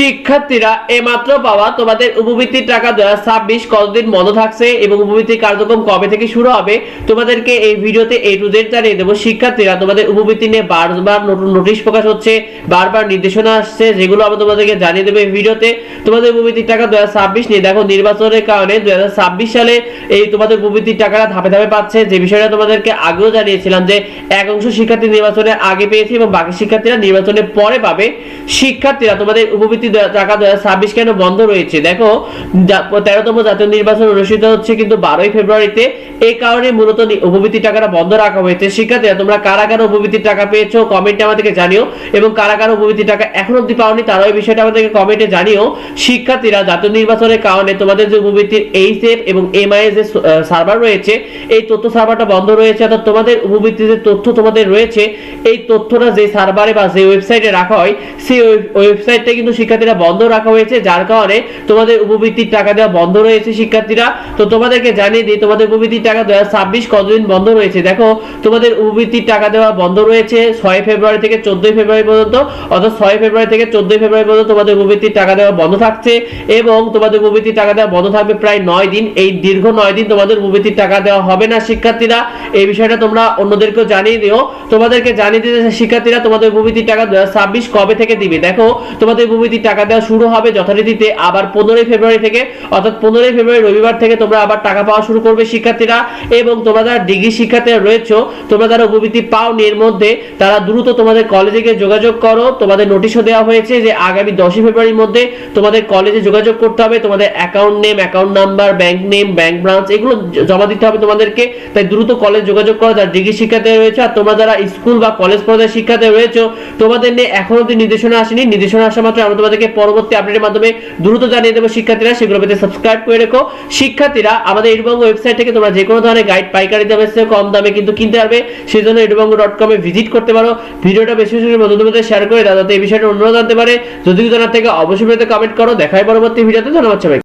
শিক্ষার্থীরা এইমাত্র পাওয়া তোমাদের উপবৃত্তির টাকা দু ছাব্বিশ কতদিন বন্ধ থাকছে এবং উপবৃত্তির কার্যক্রম কবে থেকে শুরু হবে, তোমাদেরকে এই ভিডিওতে এই টু জেড জানিয়ে দেবো। শিক্ষার্থীরা তোমাদের উপবৃত্তি নিয়ে বারবার নতুন নোটিশ প্রকাশ হচ্ছে, বারবার নির্দেশনা আসছে, যেগুলো আমি তোমাদেরকে জানিয়ে দেবো এই ভিডিওতে। তোমাদের উপবৃত্তির টাকা দু ছাব্বিশ নিয়ে দেখো, নির্বাচনের কারণে দু ছাব্বিশ সালে এই তোমাদের উপবৃত্তির টাকাটা ধাপে ধাপে পাচ্ছে। যে বিষয়টা তোমাদেরকে আগেও জানিয়েছিলাম যে, এক অংশ শিক্ষার্থী নির্বাচনের আগে পেয়েছে এবং বাকি শিক্ষার্থীরা নির্বাচনের পরে পাবে। শিক্ষার্থীরা তোমাদের উপবৃত্তি টাকা কেন বন্ধ রয়েছে? দেখো তেরোতম জাতীয় নির্বাচন অনুষ্ঠিত হচ্ছে কিন্তু বারোই ফেব্রুয়ারিতে। এই কারণে মূলত উপবৃত্তির টাকাটা বন্ধ রাখা হয়েছে। শিক্ষার্থীরা, তোমরা কারা কারা উপবৃত্তির টাকা পেয়েছ কমেন্টে আমাদেরকে জানিও। এবং কারা কারা উপবৃত্তির টাকা এখন অব্দি পাওনি এই বিষয়টা আমাদেরকে কমেন্টে জানিও। শিক্ষার্থীরা, জাতীয় নির্বাচনের কারণে তোমাদের যে উপবৃত্তির এবং যে সার্ভার রয়েছে, এই তথ্য সার্ভারটা বন্ধ রয়েছে। অর্থাৎ তোমাদের উপবৃত্তির যে তথ্য তোমাদের রয়েছে, এই তথ্যটা যে সার্ভারে বা যে ওয়েবসাইটে রাখা হয়, সেই ওয়েবসাইটটা কিন্তু শিক্ষার্থীরা বন্ধ রাখা হয়েছে, যার কারণে তোমাদের উপবৃত্তির টাকা দেওয়া বন্ধ রয়েছে শিক্ষার্থীরা। তো তোমাদেরকে জানিয়ে দিই, তোমাদের উপবৃত্তির টাকা দু ছাব্বিশ কতদিন বন্ধ রয়েছে? দেখো, তোমাদের উপবৃত্তির টাকা দেওয়া বন্ধ রয়েছে ছয় ফেব্রুয়ারি থেকে চোদ্দই ফেব্রুয়ারি পর্যন্ত, অর্থাৎ ছয় ফেব্রুয়ারি থেকে চোদ্দই ফেব্রুয়ারি পর্যন্ত তোমাদের উপবৃত্তির টাকা দেওয়া বন্ধ থাকছে এবং তোমাদের উপবৃত্তির টাকা দেওয়া বন্ধ থাকবে প্রায় নয় দিন। এই দীর্ঘ নয় দিন তোমাদের উপবৃত্তির টাকা দেওয়া হবে না শিক্ষার্থীরা। এই বিষয়টা তোমরা অন্যদেরকেও জানিয়ে দিও। তোমাদেরকে জানিয়ে দিতে শিক্ষার্থীরা, তোমাদের উপবৃত্তির টাকা দু কবে থেকে দিবে? দেখো, তোমাদের উপবৃত্তির টাকা দেওয়া শুরু হবে যথারীতিতে আবার পনেরোই ফেব্রুয়ারি থেকে, অর্থাৎ পনেরোই ফেব্রুয়ারি রবিবার থেকে তোমরা আবার টাকা পাওয়া শুরু করবে শিক্ষার্থীরা এবং তোমরা যারা ডিগ্রি শিক্ষার্থীরা রয়েছো, তোমরা যারা উপবৃত্তি পাওনি এর মধ্যে, তারা দ্রুত তোমাদের কলেজে গিয়ে যোগাযোগ করো। তোমাদের নোটিশও দেওয়া হয়েছে যে আগামী দশই ফেব্রুয়ারির মধ্যে তোমাদের কলেজে যোগাযোগ করতে হবে। তোমাদের account name account number bank name bank branch এগুলো জমা দিতে হবে তোমাদেরকে। তাই দ্রুত কলেজ যোগাযোগ করো যারা ডিগ্রি শিক্ষার্থী রয়েছে আর তোমরা যারা স্কুল বা কলেজ পর্যায়ের শিক্ষার্থী রয়েছে, তোমাদের নিয়ে এখনও অব্দি নির্দেশনা আসেনি। নির্দেশনা আসা মাত্র আমরা তোমাদেরকে পরবর্তী আপডেটের মাধ্যমে দ্রুত জানিয়ে দেবো শিক্ষার্থীরা। সেগুলো পেতে সাবস্ক্রাইব করে রেখো। শিক্ষার্থীরা, আমাদের এডুবঙ্গ ওয়েবসাইট থেকে তোমরা যে কোনো ধরনের গাইড পাইকারি দামে কম দামে কিন্তু কিনতে পারবে। সেই জন্য এডুবঙ্গ ডট কমে ভিজিট করতে পারো। ভিডিওটা বেশি বেশি বন্ধুদের মধ্যে শেয়ার করে দাও, যাতে এই বিষয়টা অন্যরা জানতে পারে। যদি জানার থেকে, অবশ্যই কমেন্ট করো। দেখাই পরবর্তী ভিডিওতে। ধন্যবাদ সবাই